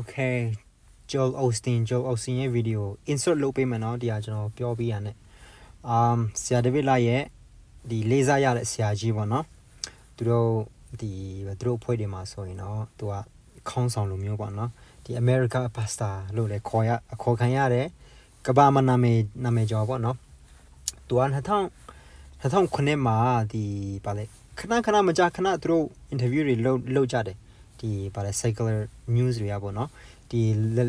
Okay Joel Austin Joel Austin ရဲ့ video insert လုပ်ပေးမယ်เนาะဒီဟာကျွန်တော်ပြောပြရနဲ့ um ဆရာဒဗစ်လာရဲ့ဒီလေးစားရတဲ့ဆရာကြီးပေါ့เนาะသူတို့ဒီသူတို့အဖွဲ့တွေမှာဆိုရင်တော့သူကခေါင်းဆောင်လိုမျိုးပေါ့เนาะဒီ America Pasta လို့လည်းခေါ်ရခေါ်ခံရတယ်ကဘာမနာမည်နာမည်ကျော်ပေါ့เนาะသူက2000 2009မှာဒီဗာလေခဏခဏမကြာခဏသူတို့ interview တွေလုပ်လုပ်ကြတယ် ဒီဗာလေ secular news တွေကပေါ့နော်ဒီ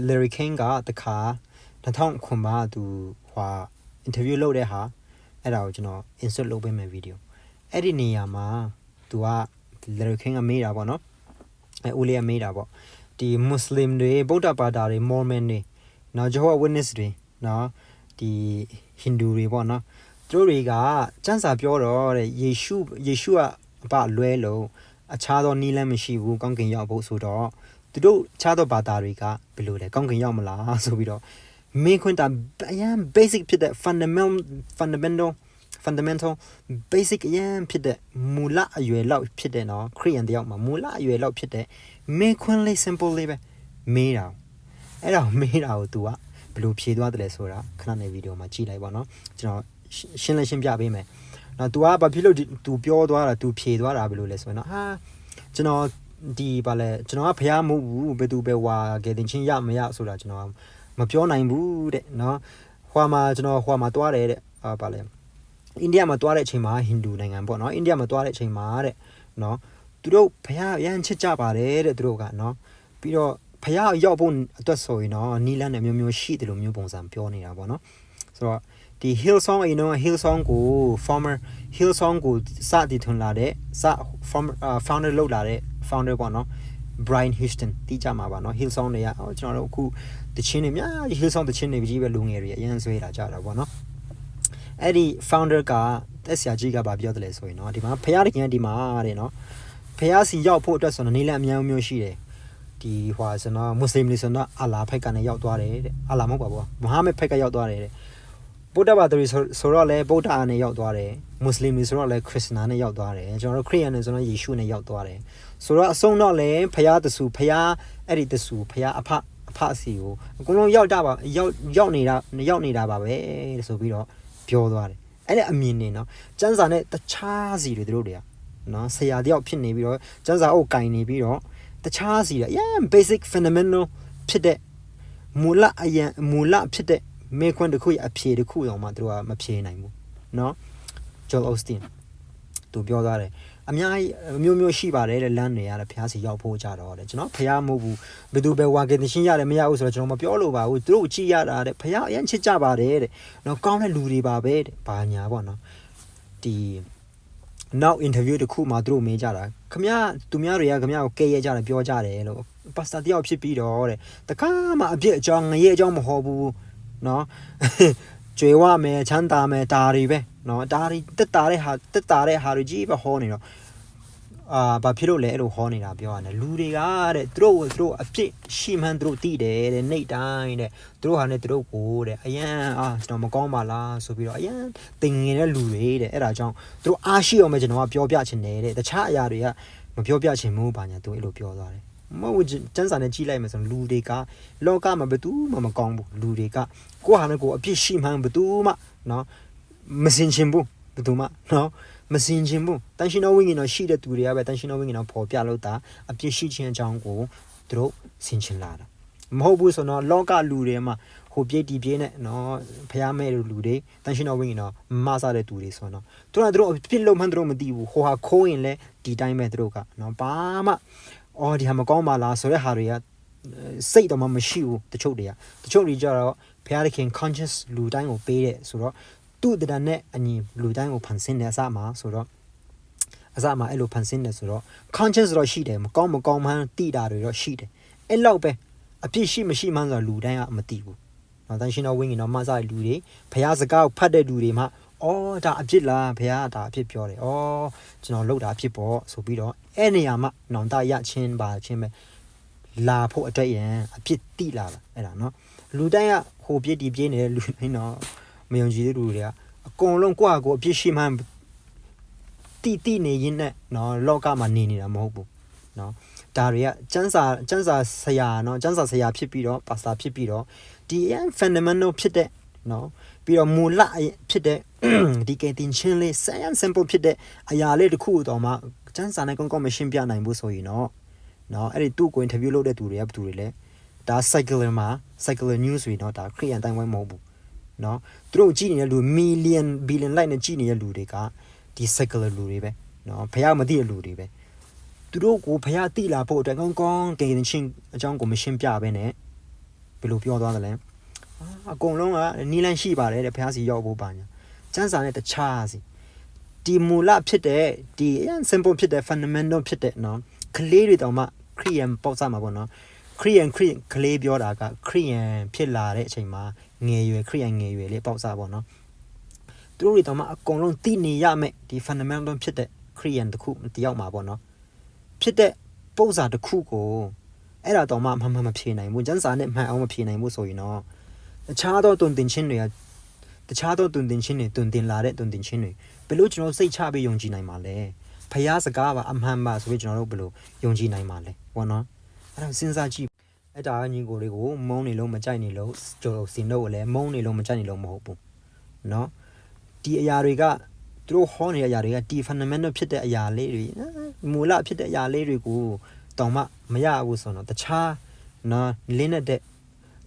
Larry King ကတခါ2009မှာသူဟွာ interview လုပ်တဲ့ဟာအဲ့ဒါကိုကျွန်တော် insert လုပ်ပေးမယ် video အဲ့ဒီနေရာမှာသူက Larry King ကမေးတာပေါ့နော်အဲဦးလေးကမေးတာပေါ့ဒီ Muslim တွေဗုဒ္ဓဘာသာတွေ Mormon တွေနော် Jehovah Witness တွေနော်ဒီ Hindu တွေပေါ့နော်သူတို့တွေကစံစာပြောတော့တဲ့ယေရှုယေရှုကအပလွဲလို့ အခြားသောနီးလမ်းမရှိဘူးကောင်းကင်ရောက်ဖို့ဆိုတော့သူတို့ခြားသောဘာသာတွေကဘယ်လိုလဲကောင်းကင်ရောက်မလားဆိုပြီးတော့မင်းခွန်းတာအရင် basic ဖြစ်တဲ့ fundamental fundamental fundamental basic အရင်ဖြစ်တဲ့မူလအရွယ်လောက်ဖြစ်တဲ့နော်ခရိယန်တယောက်မှာမူလအရွယ်လောက်ဖြစ်တဲ့မင်းခွန်းလေး simple လေးပဲမေးတာအဲ့ဒါကိုမေးတာကို तू ကဘယ်လိုဖြေသွားတယ်လဲဆိုတာခဏနေဗီဒီယိုမှာကြည့်လိုက်ပါနော်ကျွန်တော်ရှင်းလင်းရှင်းပြပေးမယ်။ နော် तू ကဘာဖြစ်လို့ तू ပြောသွားတာ तू ဖြေသွားတာဘယ်လိုလဲဆိုရင်တော့ဟာကျွန်တော်ဒီဘာလဲကျွန်တော်ကဖះမဟုတ်ဘူးဘယ်သူပဲဝါကယ်တင်ချင်းရမရဆိုတာကျွန်တော်မပြောနိုင်ဘူးတဲ့နော်ဟွာမှာကျွန်တော်ဟွာမှာတွားတယ်တဲ့အာဘာလဲအိန္ဒိယမှာတွားတဲ့အချိန်မှာဟိန္ဒူနိုင်ငံပေါ့နော်အိန္ဒိယမှာတွားတဲ့အချိန်မှာတဲ့နော်သူတို့ဖះရမ်းချစ်ကြပါတယ်တဲ့သူတို့ကနော်ပြီးတော့ဖះရောက်ဖို့အတွက်ဆိုရင်တော့နီလန်းနဲ့မျိုးမျိုးရှိတယ်လို့မျိုးပုံစံပြောနေတာပေါ့နော် ဆိုတော့ဒီ Hillsong အရင်တော့ Hillsong ကို former Hillsong ကိုစတည်ထွန်လာတဲ့စ former founder လုပ်လာတဲ့ founder ပေါ့နော် Brian Houston တီးကြမှာပါเนาะ Hillsong တွေကအော်ကျွန်တော်တို့အခုတချင်းတွေအများကြီး Hillsong တချင်းတွေကြီးပဲလူငယ်တွေအရင်ဆွဲလာကြတာပေါ့เนาะအဲ့ဒီ founder ကတက်ဆရာကြီးကဗာပြောတယ်လဲဆိုရင်เนาะဒီမှာဖရားတခင်ဒီမှာတဲ့เนาะဖရားစီရောက်ဖို့အတွက်ဆိုတော့နေလအများမျိုးရှိတယ်ဒီဟွာဆိုတော့မွတ်စလင်တွေဆိုတော့အလာဖိတ်ကနေရောက်သွားတယ်တဲ့အလာမဟုတ်ပါဘူးမဟာမက်ဖိတ်ကရောက်သွားတယ်တဲ့ ဗုဒ္ဓဘာသာတွေဆိုတော့လဲဗုဒ္ဓအနေနဲ့ရောက်သွားတယ်မွတ်စလင်တွေဆိုတော့လဲခရစ်စတန်နဲ့ရောက်သွားတယ်ကျွန်တော်တို့ခရစ်ယာန်တွေဆိုတော့ယေရှုနဲ့ရောက်သွားတယ်ဆိုတော့အဆုံးတော့လဲဖရားတဆူဖရားအဲ့ဒီတဆူဖရားအဖအဖအစီကိုအကုန်လုံးရောက်တာပါရောက်ရောက်နေတာရောက်နေတာပါပဲဆိုပြီးတော့ပြောသွားတယ်အဲ့ဒါအမြင်နေနော်စံစာနဲ့တခြားစီတွေတို့တွေကနော်ဆရာတယောက်ဖြစ်နေပြီးတော့စံစာအုပ်ကင်နေပြီးတော့တခြားစီတွေ yeah basic fundamental ဖြစ်တဲ့မူလအရင်မူလဖြစ်တဲ့ မေခွန်းတစ်ခုရဲ့အဖြေတစ်ခုတော့မှတို့ကမဖြေနိုင်ဘူးเนาะ Joel Austin သူပြောသွားတယ်အများကြီးမျိုးမျိုးရှိပါတယ်တဲ့လမ်းတွေရတယ်ဖះစီရောက်ဖို့ကြတော့တဲ့ကျွန်တော်ဖះမဟုတ်ဘူးဘယ်သူပဲဝါကင်တရှင်းရတယ်မရဘူးဆိုတော့ကျွန်တော်မပြောလို့ပါဘူးသူတို့ကြည့်ရတာတဲ့ဖះအရင်ချစ်ကြပါတယ်တဲ့နော်ကောင်းတဲ့လူတွေပါပဲတဲ့ဘာညာပေါ့နော်ဒီနောက် interview တခုမှသူတို့မေးကြတာခမရသူများတွေကခမရကိုကဲရဲကြတယ်ပြောကြတယ်လို့ပါစတာတယောက်ဖြစ်ပြီးတော့တဲ့တခါမှအပြစ်အကြောင်းငရဲအကြောင်းမဟောဘူး နော်ကျွေဝမယ်ချမ်းသာမယ်ဒါတွေပဲနော်ဒါတွေတက်တာတဲ့ဟာတက်တာတဲ့ဟာတွေကြီးပဲဟောနေတော့အာဘာဖြစ်လို့လဲအဲ့လိုဟောနေတာပြောရတယ်လူတွေကတဲ့သူတို့သူတို့အပြစ်ရှိမှန်းသူတို့သိတယ်တဲ့နှိတ်တိုင်းတဲ့သူတို့ဟာနဲ့သူတို့ကိုတဲ့အရန်အာကျွန်တော်မကောင်းပါလားဆိုပြီးတော့အရန်တင်ငင်တဲ့လူတွေတဲ့အဲ့ဒါကြောင့်သူတို့အားရှိအောင်ပဲကျွန်တော်ကပြောပြချင်တယ်တဲ့တခြားအရာတွေကမပြောပြချင်ဘူးဘာညာသူအဲ့လိုပြောသွားတယ် မဟုတ်ကျန်းစာနဲ့ကြီးလိုက်မယ်ဆိုရင်လူတွေကလောကမှာဘယ်သူမှမကောင်းဘူးလူတွေကကိုယ့်ဟာနဲ့ကိုယ်အပြစ်ရှိမှန်းဘယ်သူမှနော်မစင်ချင်ဘူးဘယ်သူမှနော်မစင်ချင်ဘူးတန်ရှင်တော်ဝိညာဉ်တော်ရှိတဲ့သူတွေကပဲတန်ရှင်တော်ဝိညာဉ်တော်ပေါ်ပြလို့တာအပြစ်ရှိခြင်းအကြောင်းကိုသူတို့စင်ချင်လာတာမဟုတ်ဘူးဆိုတော့လောကလူတွေမှာဟိုပြေးတီပြေးနဲ့နော်ဖះမဲလူတွေတန်ရှင်တော်ဝိညာဉ်တော်မဆတဲ့သူတွေဆိုတော့သူတို့ကသူတို့ပြစ်လို့မှန်းသူတို့မသိဘူးဟိုဟာခိုးရင်လဲဒီတိုင်းပဲသူတို့ကနော်ဘာမှ အော်ဒီဟာမကောင်းပါလားဆိုတဲ့ဟာတွေကစိတ်တော့မှမရှိဘူးတချို့တွေကတချို့တွေကြတော့ဘုရားသခင် conscious လူတိုင်းကိုပေးတဲ့ဆိုတော့သူ့တရနဲ့အညီလူတိုင်းကိုဖန်ဆင်းတဲ့အစမှာဆိုတော့အစမှာအဲ့လိုဖန်ဆင်းတယ်ဆိုတော့ conscious တော့ရှိတယ်မကောင်းမကောင်းမှန်းသိတာတွေတော့ရှိတယ်အဲ့လောက်ပဲအပြစ်ရှိမရှိမှန်းဆိုတော့လူတိုင်းကမသိဘူးနော်တန်ရှင်တော်ဝင်းကြီးတော့မဆတဲ့လူတွေဘုရားစကားကိုဖတ်တဲ့လူတွေမှ အော်ဒါအဖြစ်လားဘုရားဒါအဖြစ်ပြောတယ်။အော်ကျွန်တော်လောက်တာအဖြစ်ပေါ့ဆိုပြီးတော့အဲ့နေရာမှာနောင်တရချင်းပါချင်းပဲလာဖို့အတွက်ရန်အဖြစ်တိလာတာအဲ့ဒါနော်လူတိုင်းကဟိုပြစ်တီပြင်းနေတဲ့လူတိုင်းတော့မယုံကြည်တဲ့လူတွေကအကုန်လုံးကိုယ့်အကိုအဖြစ်ရှိမှတိတိနေရင်းနဲ့နော်လောကမှာနေနေတာမဟုတ်ဘူးနော်ဒါတွေကစံစာစံစာဆရာနော်စံစာဆရာဖြစ်ပြီးတော့ပါစတာဖြစ်ပြီးတော့ဒီ fundamental ဖြစ်တဲ့ နော်ပြီးတော့မူလဖြစ်တဲ့ဒီကေတင်ချင်းလေး science sample ဖြစ်တဲ့အရာလေးတစ်ခုတော့မှစမ်းစာနဲ့ကောင်းကောင်းမရှင်းပြနိုင်ဘူးဆိုရင်တော့နော်အဲ့ဒီသူ့ကို interview လုပ်တဲ့သူတွေကဘယ်သူတွေလဲဒါ cycler မှာ cycler news တွေနော်ဒါ Korean တိုင်းဝိုင်းမဟုတ်ဘူးနော်သူတို့ကြည့်နေတဲ့လူ million billion like နဲ့ကြည့်နေတဲ့လူတွေကဒီ cycler လူတွေပဲနော်ဖះမသိတဲ့လူတွေပဲသူတို့ကိုဖះသိလာဖို့အတွက်ကောင်းကောင်းကေတင်ချင်းအကြောင်းကိုမရှင်းပြဘဲနဲ့ဘယ်လိုပြောသွားသလဲ အာအကုန်လုံးကနီးလန်းရှိပါတယ်တဲ့ဖះစီရောက်ဖို့ပါညာစန်းစာနဲ့တခြားစီဒီမူလဖြစ်တဲ့ဒီအရင် simple ဖြစ်တဲ့ fundamental ဖြစ်တဲ့နော်ကလေးတွေတောင်မှခရီးယန်ပေါက်စားမှာပေါ့နော်ခရီးယန်ခရီးကလေးပြောတာကခရီးယန်ဖြစ်လာတဲ့အချိန်မှာငယ်ရွယ်ခရီးယန်ငယ်ရွယ်လေးပေါက်စားပေါ့နော်သူတို့တွေတောင်မှအကုန်လုံးသိနေရမယ်ဒီ fundamental ဖြစ်တဲ့ခရီးယန်တစ်ခုတယောက်မှာပေါ့နော်ဖြစ်တဲ့ပုံစံတစ်ခုကိုအဲ့ဒါတော့မှမမှန်မဖြေနိုင်ဘူးကျန်းစာနဲ့မှန်အောင်မဖြေနိုင်ဘူးဆိုရင်တော့ တခြားသောတုန်တင်ချင်းတွေကတခြားသောတုန်တင်ချင်းတွေတုန်တင်လာတဲ့တုန်တင်ချင်းတွေဘယ်လို့ကျွန်တော်စိတ်ချပြီးယုံကြည်နိုင်မှာလဲဖះစကားပါအမှန်ပါဆိုပြီးကျွန်တော်တို့ဘယ်လိုယုံကြည်နိုင်မှာလဲဘောနော်အဲ့ဒါစဉ်းစားကြည့်အဲ့ဒါညီကိုလေးကိုမုန်းနေလို့မကြိုက်နေလို့ကျွန်တော်စင်တော့လည်းမုန်းနေလို့မကြိုက်နေလို့မဟုတ်ဘူးနော်ဒီအရာတွေကသူတို့ဟောနေတဲ့အရာတွေကဒီ fundamental ဖြစ်တဲ့အရာလေးတွေမူလဖြစ်တဲ့အရာလေးတွေကိုတောင်မှမရဘူးဆိုတော့တခြားနော်လင်းတဲ့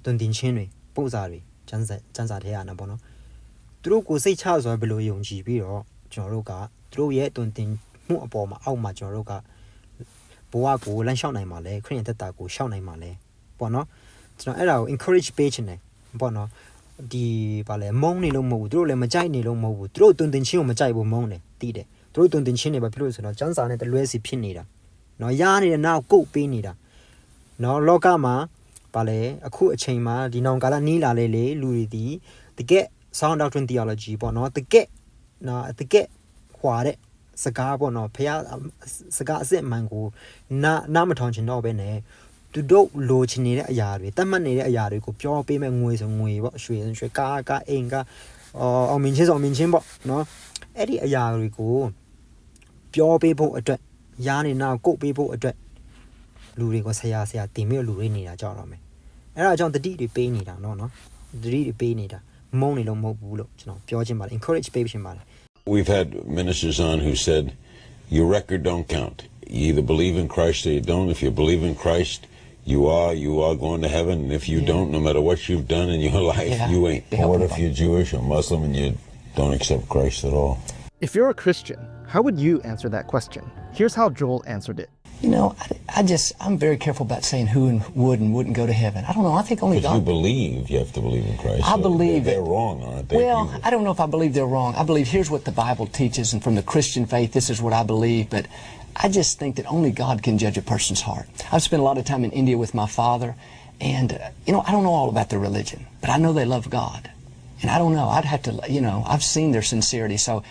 တွင်တင်ချင်းတွေ ပို့စာတွေစမ်းစာစမ်းစာထဲရနာပေါ့နော်သူတို့ကိုစိတ်ချဆိုရင်ဘယ်လိုယုံကြည်ပြီးတော့ကျွန်တော်တို့ကသူတို့ရဲ့တွင်တင်မှုအပေါ်မှာအောက်မှာကျွန်တော်တို့ကဘဝကိုလမ်းလျှောက်နိုင်မှာလဲခရစ်ယာန်တက်တာကိုရှောက်နိုင်မှာလဲပေါ့နော်ကျွန်တော်အဲ့ဒါကို encourage ပေးချင်တယ်ပေါ့နော်ဒီပါလဲမုန်းနေလို့မဟုတ်ဘူးသူတို့လည်းမကြိုက်နေလို့မဟုတ်ဘူးသူတို့တွင်တင်ချင်းကိုမကြိုက်ဘူးမုန်းတယ်တီးတယ်သူတို့တွင်တင်ချင်းတွေပဲဖြစ်လို့ဆိုတော့စမ်းစာနဲ့တလွဲစီဖြစ်နေတာနော်ရားနေတဲ့နောက်ကုတ်ပေးနေတာနော်လောကမှာ ပါလဲအခုအချိန်မှာဒီနောင်ကာလနီးလာလေလေလူတွေဒီတကယ် sound doctrine theology ပေါ့နော်တကယ်နော်တကယ်ဟွာတဲ့စကားပေါ့နော်ဖះစကားအစ်အမှန်ကိုနာနာမထောင်ချင်တော့ပဲနဲ့သူတို့လိုချင်နေတဲ့အရာတွေတတ်မှတ်နေတဲ့အရာတွေကိုပြောပေးမဲ့ငွေဆိုငွေပေါ့ရွှေဆိုရွှေကားကားအိမ်ကားအော်အောင်မြင်ချင်းဆိုအောင်မြင်ချင်းပေါ့နော်အဲ့ဒီအရာတွေကိုပြောပေးဖို့အတွက်ရားနေနောက်ကုတ်ပေးဖို့အတွက်လူတွေကိုဆရာဆရာတင်ပြီးလူတွေနေတာကြောက်တော့မယ် အဲ့ဒါကြောင့်တတိတွေပေးနေတာနော်နော်တတိတွေပေးနေတာမုန်းနေလို့မဟုတ်ဘူးလို့ကျွန်တော်ပြောချင်ပါတယ် encourage ပေးချင်ပါတယ် We've had ministers on who said, your record don't count. You either believe in Christ or you don't. If you believe in Christ, you are, you are going to heaven. And if you don't, no matter what you've done in your life, Yeah. you ain't. Yeah. What if you're Jewish or Muslim and you don't accept Christ at all? If you're a Christian, how would you answer that question? Here's how Joel answered it. You know, I, I just, I'm very careful about saying who and would and wouldn't go to heaven. I don't know. I think only Because you believe you have to believe in Christ. I So believe they're, they're wrong, aren't they? Well, I don't know if I believe they're wrong. I believe here's what the Bible teaches, and from the Christian faith, this is what I believe. But I just think that only God can judge a person's heart. I've spent a lot of time in India with my father, and, uh, you know, I don't know all about their religion, but I know they love God. And I don't know. I'd have to, you know, I've seen their sincerity. So